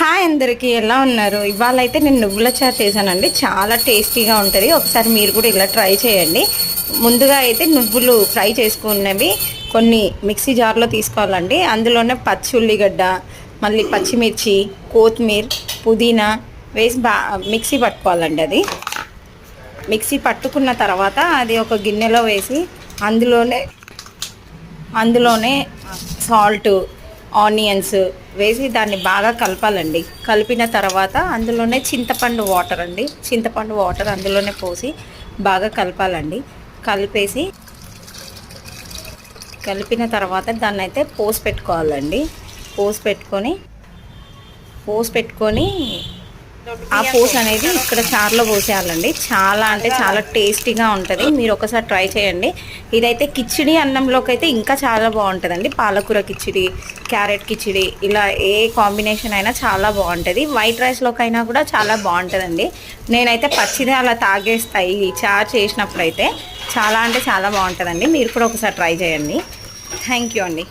Hi అందరికీ ఎలా ఉన్నారు? ఇవాళ అయితే నేను నువ్వుల చారు చేశానండి. చాలా టేస్టీగా ఉంటుంది. ఒకసారి మీరు కూడా ఇలా ట్రై చేయండి. ముందుగా అయితే నువ్వులు ఫ్రై చేసుకున్నవి కొన్ని మిక్సీ జార్లో తీసుకోవాలండి. అందులోనే పచ్చి ఉల్లిగడ్డ మళ్ళీ పచ్చిమిర్చి కొత్తిమీర పుదీనా వేసి బా మిక్సీ పట్టుకోవాలండి అది. మిక్సీ పట్టుకున్న తర్వాత అది ఒక గిన్నెలో వేసి అందులోనే అందులోనే సాల్ట్ ఆనియన్స్ వేసి దాన్ని బాగా కలపాలండి. కలిపిన తర్వాత అందులోనే చింతపండు వాటర్ అండి. చింతపండు వాటర్ అందులోనే పోసి బాగా కలపాలండి. కలిపేసి కలిపిన తర్వాత దాన్ని అయితే పోసి పెట్టుకోవాలండి. పోసి పెట్టుకొని పోసి పెట్టుకొని ఆ పోస్ అనేది ఇక్కడ చారులో పోసేయాలండి. చాలా అంటే చాలా టేస్టీగా ఉంటుంది. మీరు ఒకసారి ట్రై చేయండి. ఇదైతే కిచిడి అన్నంలోకి అయితే ఇంకా చాలా బాగుంటుందండి. పాలకూర కిచిడి క్యారెట్ కిచిడి ఇలా ఏ కాంబినేషన్ అయినా చాలా బాగుంటుంది. వైట్ రైస్లోకి అయినా కూడా చాలా బాగుంటుందండి. నేనైతే పచ్చిదే అలా తాగేస్తాయి చారు చేసినప్పుడు అయితే చాలా అంటే చాలా బాగుంటుందండి. మీరు కూడా ఒకసారి ట్రై చేయండి. థ్యాంక్ యూ అండి.